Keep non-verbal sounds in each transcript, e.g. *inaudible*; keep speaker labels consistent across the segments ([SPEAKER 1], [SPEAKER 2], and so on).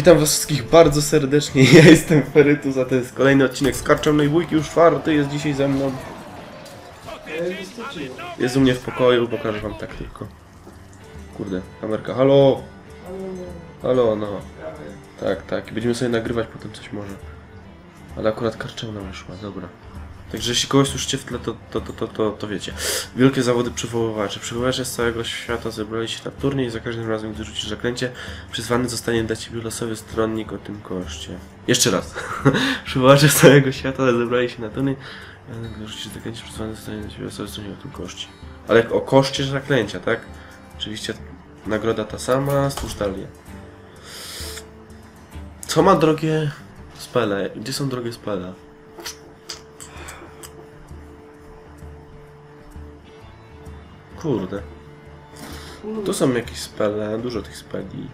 [SPEAKER 1] Witam was wszystkich bardzo serdecznie, ja jestem Ferytus, a to jest kolejny odcinek z Karczemnej Bójki, już czwarty jest dzisiaj ze mną. Jest u mnie w pokoju, pokażę wam tak tylko. Kurde, kamerka, halo! Halo, no. Tak, tak, będziemy sobie nagrywać potem coś może. Ale akurat Karczemna wyszła, dobra. Także jeśli kogoś słyszycie w tle, to, to, to, to, to, to wiecie. Wielkie zawody przywoływaczy. Przywoływacze z całego świata zebrali się na turniej i za każdym razem, gdy rzucisz zaklęcie, przyzwany zostanie dla ciebie losowy stronnik o tym koszcie. Jeszcze raz. *laughs* Przywoływacze z całego świata zebrali się na turniej, gdy rzucisz zaklęcie, przyzwany zostanie dla ciebie losowy stronnik o tym koszcie. Ale o koszcie zaklęcia, tak? Oczywiście nagroda ta sama, stwórz talię. Co ma drogie spele? Gdzie są drogie spele? Kurde. Tu są jakieś spele, dużo tych speli.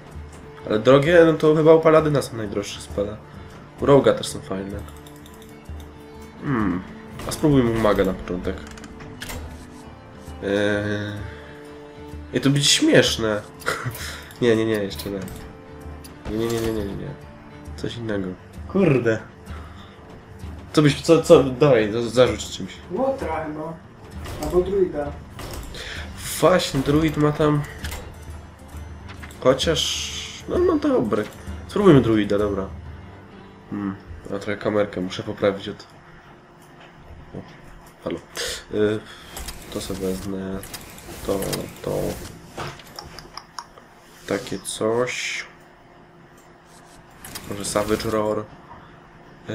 [SPEAKER 1] Ale drogie, no to chyba u Paladyna są najdroższe spele. U Roga też są fajne. Hmm. A spróbujmy Maga na początek. Eee... I to będzie śmieszne. *laughs* nie, nie, nie, jeszcze nie. Nie, nie, nie, nie, nie, nie. Coś innego. Kurde. Co byś, co, co, dawaj, za- zarzuć czymś.
[SPEAKER 2] Łotra chyba. Albo druida.
[SPEAKER 1] Właśnie, druid ma tam... Chociaż... No, no dobre. Spróbujmy druida, dobra. Hmm. A trochę kamerkę muszę poprawić od... O, halo. Y, to sobie wezmę... To, to... Takie coś... Może Savage Roar. Yy,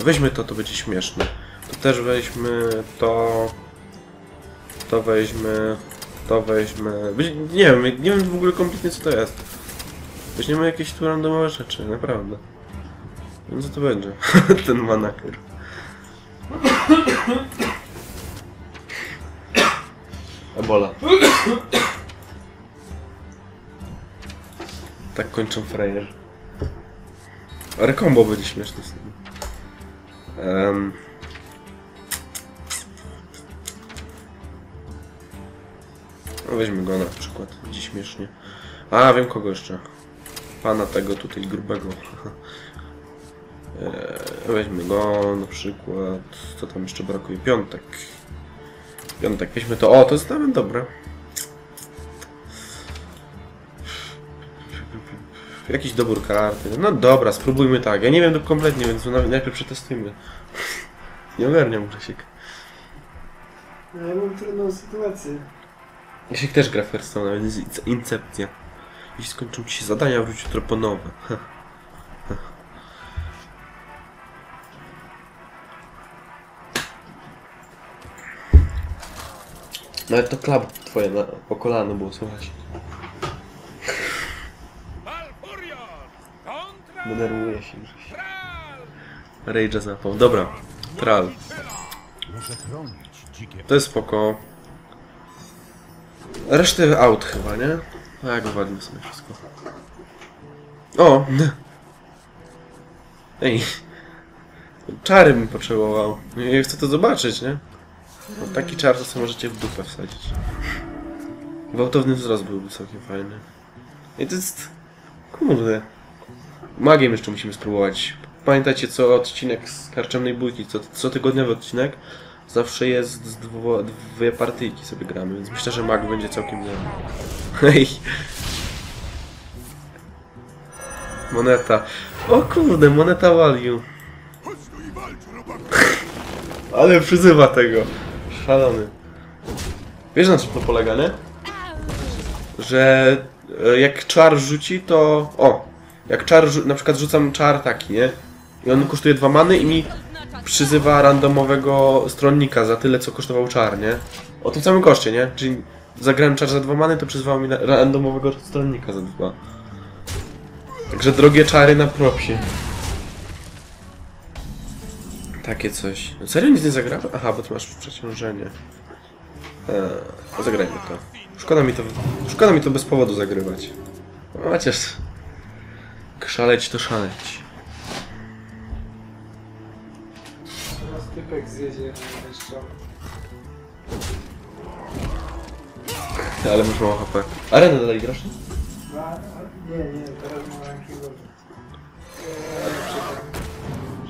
[SPEAKER 1] a weźmy to, to będzie śmieszne. To też weźmy to... To weźmy, to weźmy. Weź- Nie wiem, nie wiem w ogóle kompletnie co to jest. Weźmiemy jakieś tu randomowe rzeczy, naprawdę. Nie wiem co to będzie. *laughs* Ten manaker. Ebola. Tak kończą frajer. Ale combo będzie śmieszne z tym. Em, No weźmy go na przykład, będzie śmiesznie. A, wiem kogo jeszcze. Pana tego tutaj grubego. Eee, *laughs* weźmy go na przykład. Co tam jeszcze brakuje? Piątek. Piątek, weźmy to. O, to jest nawet dobre. Jakiś dobór karty. No dobra, spróbujmy tak. Ja nie wiem kompletnie, więc na- najpierw przetestujmy. *laughs* Nie ogarniam Grzesiek.
[SPEAKER 2] Ja mam trudną sytuację.
[SPEAKER 1] Jeśli też gra w Hearthstone, nawet jest ince- Incepcja. Jeśli skończą ci się zadania, wróć jutro po nowe. *laughs* Nawet to klap twoje na, po kolano było słychać. Denerwuje się już. Rage'a zapał. Dobra. Tral. To jest spoko. Resztę out chyba, nie? Tak, wywalimy sobie wszystko. O! *laughs* Ej. Czary bym potrzebował. Ja chcę to zobaczyć, nie? No, taki czar to sobie możecie w dupę wsadzić. Gwałtowny wzrost byłby całkiem fajny. I to jest... Kurde. Magiem jeszcze musimy spróbować. Pamiętajcie, co odcinek z Karczemnej Bójki, co, co tygodniowy odcinek, zawsze jest z dwo, dwie partyjki sobie gramy, więc myślę, że mag będzie całkiem niezły. Hej! Moneta. O kurde, moneta value. Ale przyzywa tego. Szalony. Wiesz na czym to polega, nie? Że e, jak czar rzuci, to... O! Jak czar, na przykład rzucam czar taki, nie? I on kosztuje dwa many i mi przyzywa randomowego stronnika za tyle, co kosztował czar, nie? O tym samym koszcie, nie? Czyli zagrałem czar za dwa many, to przyzywało mi randomowego stronnika za dwa. Także drogie czary na propsie. Takie coś. Serio nic nie zagrałem? Aha, bo ty masz przeciążenie. Eee, zagrajmy to. Szkoda mi to, szkoda mi to bez powodu zagrywać. No, Chociaż... Szaleć to szaleć.
[SPEAKER 2] pipek zjedzie no, jeszcze.
[SPEAKER 1] Ale muszę mało HP. Arenę dalej grasz?
[SPEAKER 2] Nie, no, nie, teraz mam rankingu.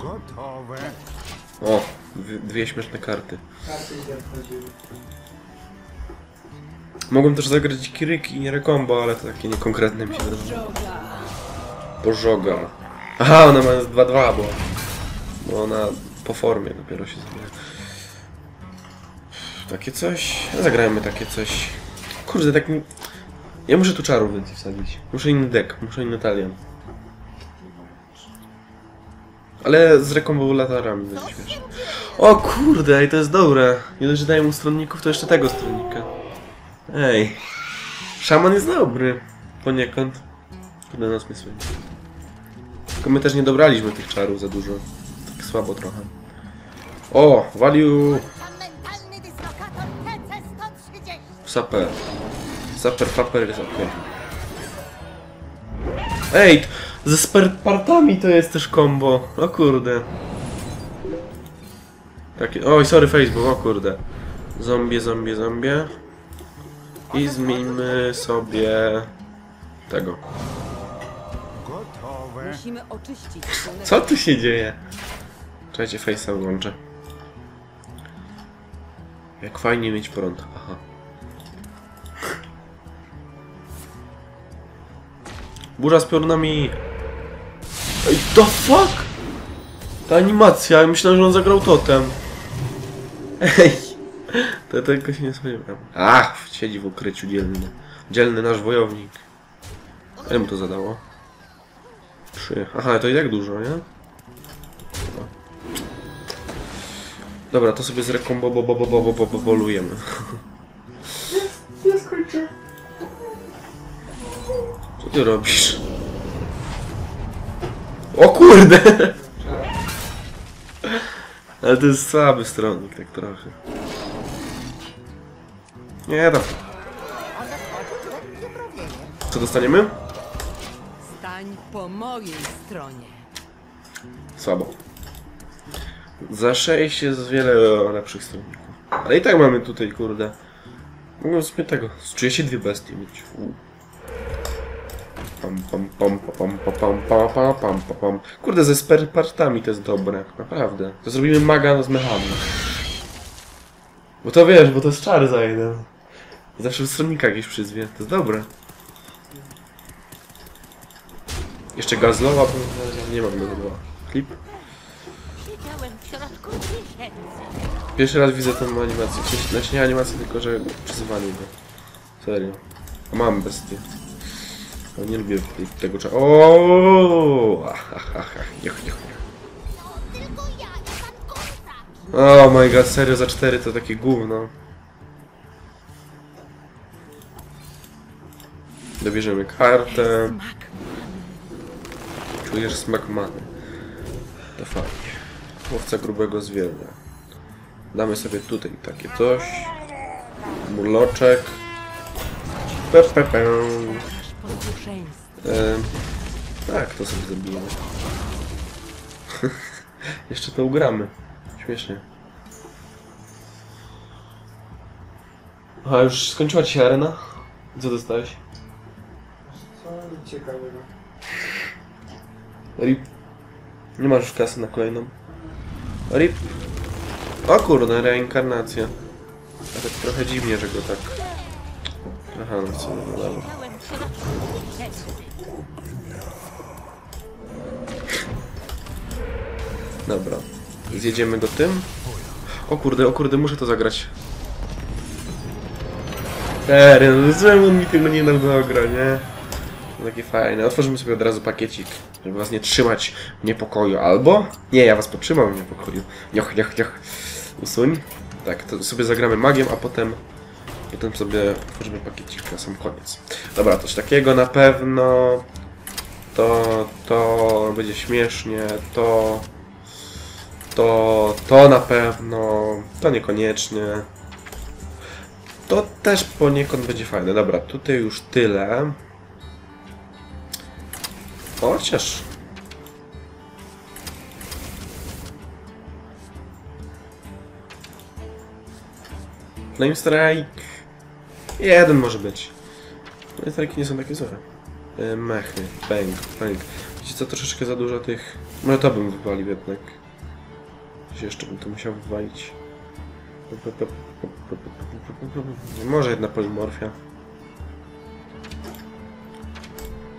[SPEAKER 2] Gotowe.
[SPEAKER 1] O, dwie śmieszne karty.
[SPEAKER 2] Karty idę wchodziły.
[SPEAKER 1] Mogłem też zagrać Kiryk i Rekombo, ale to takie niekonkretne mi się wydaje. Pożoga. Aha, ona ma 2-2, bo, bo ona po formie dopiero się zmienia. Takie coś. Zagrajmy takie coś. Kurde, tak mi... Ja muszę tu czarów więcej wsadzić. Muszę inny deck, muszę inny talion. Ale z rekombulatorami będzie śmiesznie. O kurde, ej, to jest dobre. Nie dość, że daję mu stronników, to jeszcze tego stronnika. Ej. Szaman jest dobry. Poniekąd. Kurde, nas mnie słynie. Tylko my też nie dobraliśmy tych czarów za dużo. Słabo trochę. O,
[SPEAKER 3] TC-130.
[SPEAKER 1] Saper. Saper, faper jest ok. Ej, ze sperpartami to jest też combo. O kurde. Takie, oj, sorry Facebook, o kurde. Zombie, zombie, zombie. I zmieńmy sobie tego. Co tu się dzieje? Czekajcie, face'a włączę. Jak fajnie mieć prąd. Aha. Burza z piorunami. Ej, the fuck? Ta animacja, ja myślałem, że on zagrał totem. Ej. To tego się nie spodziewałem. Ach, siedzi w ukryciu dzielny. Dzielny nasz wojownik. Ile mu to zadało? Trzy. Aha, to i tak dużo, nie? Dobra, to sobie zrekombobobobobobobolujemy.
[SPEAKER 2] Ja skończę.
[SPEAKER 1] Co ty robisz? O kurde! Ale to jest słaby stronnik, tak trochę. Nie, tam. Co dostaniemy?
[SPEAKER 4] Stań po mojej stronie.
[SPEAKER 1] Słabo. Za 6 jest wiele lepszych stronników. Ale i tak mamy tutaj, kurde. Mogę sobie tego. Z 32 bestie mieć. Pam, pam, pam, pam, pam, pam, pam, pam, pam, pam. Kurde, ze sperpartami to jest dobre. Naprawdę. To zrobimy maga z mechami. Bo to wiesz, bo to jest czary za jeden. Zawsze w stronnika jakieś przyzwie. To jest dobre. Jeszcze gazlowa, bo nie mam gazlowa. Klip.
[SPEAKER 3] Siedziałem w środku tysięcy.
[SPEAKER 1] Pierwszy raz widzę tą animację. W sensie- Znaczy nie animację, tylko że przyzywanie go. Serio. A mam bestię. No, nie lubię tego czasu. O! Ach, ach, ach, ach. Niech, niech, niech.
[SPEAKER 3] Tylko ja i pan.
[SPEAKER 1] Oh my god, serio za 4 to takie gówno. Dobierzemy kartę.
[SPEAKER 4] Mak.
[SPEAKER 1] Czujesz smak many. To fajnie. Łowca grubego zwierza. Damy sobie tutaj takie coś. Murloczek. Pe, pe, pe. E, tak, to sobie zabijemy. *laughs* Jeszcze to ugramy. Śmiesznie. A już skończyła ci się arena? Co dostałeś?
[SPEAKER 2] Co ciekawego.
[SPEAKER 1] Rip. Nie masz już kasy na kolejną. Rip. O kurde, reinkarnacja. A tak trochę dziwnie, że go tak... Aha, no co, no dobra. Dobra. Zjedziemy go tym. O kurde, o kurde, muszę to zagrać. Serio, no on mi tego nie nagra, nie? To takie fajne. Otworzymy sobie od razu pakiecik, żeby was nie trzymać w niepokoju. Albo... Nie, ja was potrzymam w niepokoju. Nioch, nioch, nioch. Usuń. Tak, to sobie zagramy magiem, a potem... Potem sobie otworzymy pakiecik na sam koniec. Dobra, coś takiego na pewno. To... To... Będzie śmiesznie. To... To, to na pewno, to niekoniecznie. To też poniekąd będzie fajne. Dobra, tutaj już tyle. Chociaż. Flame Strike. Jeden może być. Flame Strike nie są takie złe. E, Mechy, bang, bang. Wiecie co, troszeczkę za dużo tych... Może to bym wywalił jednak. Coś jeszcze bym tu musiał wywalić. Może jedna polimorfia.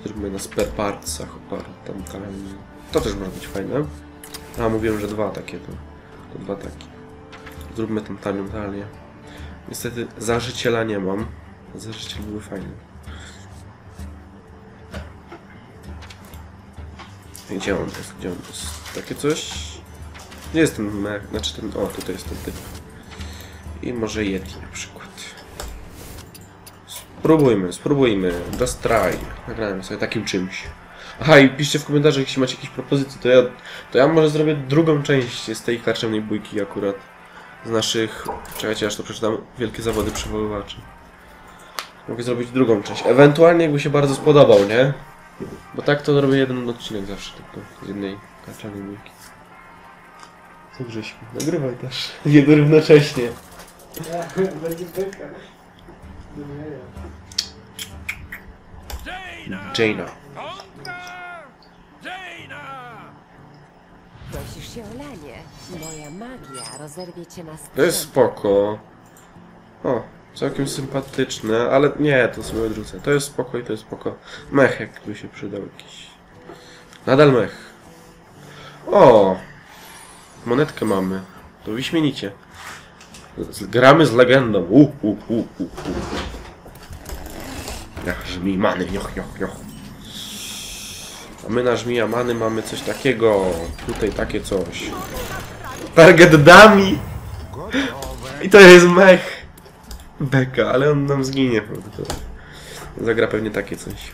[SPEAKER 1] Zróbmy na spare partsach opartym tam. To też może być fajne. A, mówiłem, że dwa takie to. To dwa takie. Zróbmy tą tanią talię. Niestety zażyciela nie mam. Zażyciel były fajne. Gdzie on jest? Gdzie on jest? Takie coś? Gdzie jest ten? Znaczy ten... O, tutaj jest ten typ. I może Yeti na przykład. Spróbujmy, spróbujmy. Just try. Nagrałem sobie takim czymś. Aha, i piszcie w komentarzach, jeśli macie jakieś propozycje, to ja, to ja może zrobię drugą część z tej karczemnej bójki akurat. Z naszych... Czekajcie, aż to przeczytam. Wielkie zawody przywoływaczy. Mogę zrobić drugą część. Ewentualnie jakby się bardzo spodobał, nie? Bo tak to robię jeden odcinek zawsze tylko z jednej karczemnej bójki. Co Grześku? Nagrywaj też. *laughs* Jednocześnie.
[SPEAKER 2] Ja, będzie nie, ja.
[SPEAKER 5] Jaina!
[SPEAKER 6] Prosisz się o lanie. Moja magia rozerwie cię na
[SPEAKER 1] To jest spoko. O, całkiem sympatyczne, ale nie, to sobie odrzucę. To jest spoko i to jest spoko. Mech jakby się przydał jakiś. Nadal mech. O! Monetkę mamy. To wyśmienicie. Gramy z legendą. U, u, u, u, u. Jak żmi many, nioch, nioch, nioch. A my na żmija many mamy coś takiego. Tutaj takie coś. Target dummy! I to jest mech! Beka, ale on nam zginie. Zagra pewnie takie coś.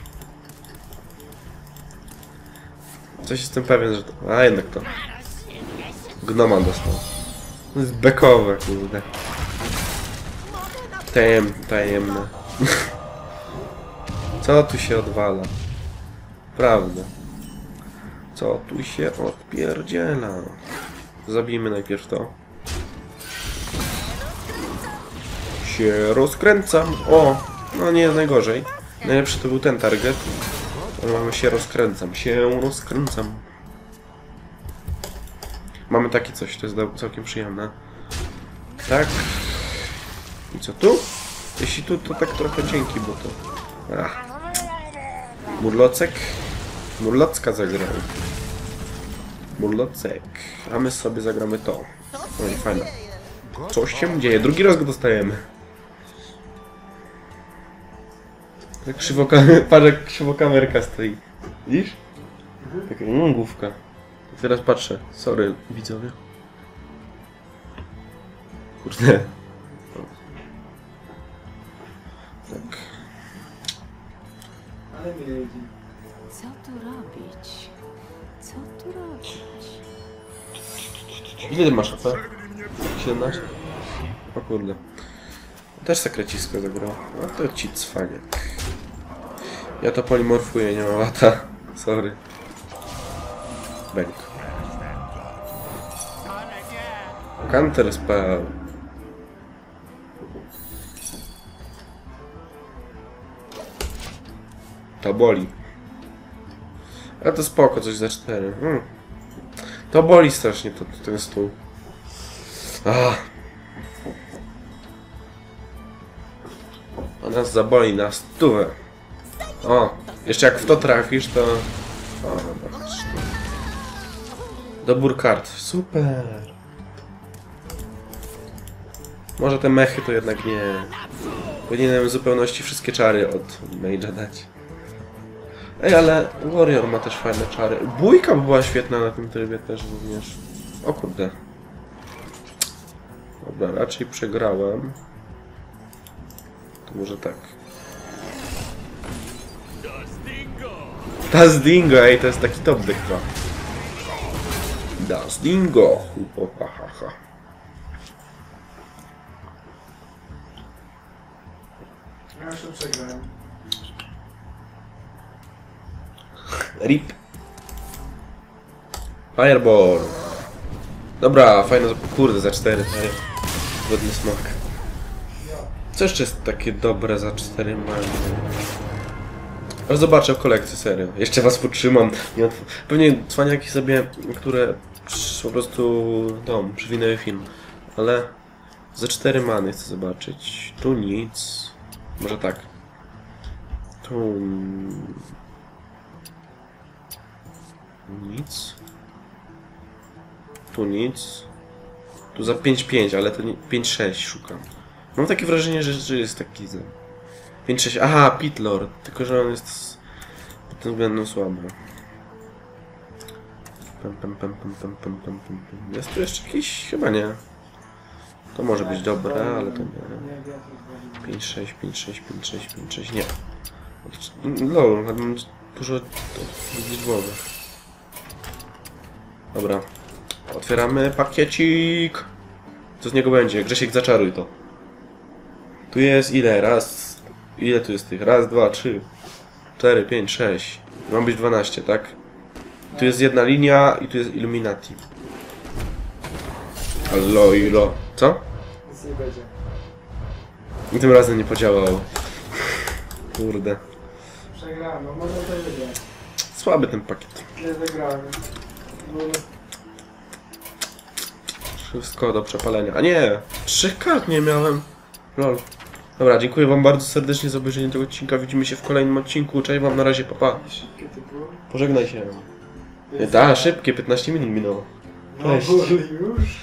[SPEAKER 1] Coś jestem pewien, że to... A jednak to. Gnoma dostał. To jest bekowe, kurde. Tajem, tajemne. *laughs* Co tu się odwala? Prawda. Co tu się odpierdziela? Zabijmy najpierw to. Się rozkręcam. O! No nie najgorzej. Najlepszy to był ten target. Mamy się rozkręcam. Się rozkręcam. Mamy takie coś, to jest całkiem przyjemne. Tak. I co tu? Jeśli tu, to tak trochę dzięki, bo to... Ach. Murlocek? Murlocka zagrał. Murlocek. A my sobie zagramy to. Oj, fajne. Coś się dzieje. Drugi raz go dostajemy. Tak krzywo, *laughs* jak krzywo kamerka stoi. Widzisz? Taka mm, główka. Teraz patrzę. Sorry, widzowie. Kurde.
[SPEAKER 2] Ale mnie jedzie.
[SPEAKER 6] Co tu robić? Co tu robić?
[SPEAKER 1] Ile ty masz AP? 17? O kurde. Też sekrecisko zagrał. No to ci cwaniak. Ja to polimorfuję, nie ma lata. Sorry. Bęk. Counter spell. To boli. A to spoko, coś za 4. Hmm. To boli strasznie to, ten stół. Ach. A nas zaboli na stówę. O, jeszcze jak w to trafisz, to... O, tu. Dobór kart. Super. Może te mechy to jednak nie. Powinienem w zupełności wszystkie czary od Mage'a dać. Ej, ale Warrior ma też fajne czary. Bójka by była świetna na tym trybie też również. O kurde. Dobra, raczej przegrałem. To może tak. Das Dingo, ej, to jest taki top deck chyba. Das Dingo. O, ha, ha.
[SPEAKER 2] Ja już przegrałem.
[SPEAKER 1] Rip. Fireball. Dobra, fajne. Kurde, za 4. Wodny smok. Co jeszcze jest takie dobre za 4 mamy? Aż zobaczę w kolekcji, serio. Jeszcze was potrzymam. Pewnie cwaniaki sobie, które po prostu dom, przewinęły film. Ale za cztery many chcę zobaczyć. Tu nic. Może tak. Tu nic. Tu nic. Tu za 5-5, ale to 5-6 szukam. Mam takie wrażenie, że, że jest taki za... 5-6, aha, Pitlord, tylko że on jest pod tym względem słaby. Jest tu jeszcze jakiś? Chyba nie. To może być dobre, ale to nie.
[SPEAKER 2] 5, 6, 5,
[SPEAKER 1] 6, 5, 6, 5, 6, nie. Lol, mam dużo liczbowych. Dobra. Otwieramy pakiecik. Co z niego będzie? Grzesiek, zaczaruj to. Tu jest ile? Raz. Ile tu jest tych? Raz, dwa, trzy, cztery, pięć, sześć. Mam być 12, tak? Tu jest jedna linia i tu jest Illuminati. Allo, ilo. Co?
[SPEAKER 2] Nic nie będzie.
[SPEAKER 1] I tym razem nie podziałało. Kurde.
[SPEAKER 2] Przegrałem, no może to wygrać.
[SPEAKER 1] Słaby ten pakiet.
[SPEAKER 2] Nie zagrałem. No,
[SPEAKER 1] Wszystko do przepalenia. A nie! Trzech kart nie miałem. Lol. Dobra, dziękuję wam bardzo serdecznie za obejrzenie tego odcinka. Widzimy się w kolejnym odcinku. Cześć wam, na razie, papa.
[SPEAKER 2] typu.
[SPEAKER 1] Pożegnaj się. Da, szybkie, 15 minut minęło.
[SPEAKER 2] No,
[SPEAKER 1] Cześć.
[SPEAKER 2] już.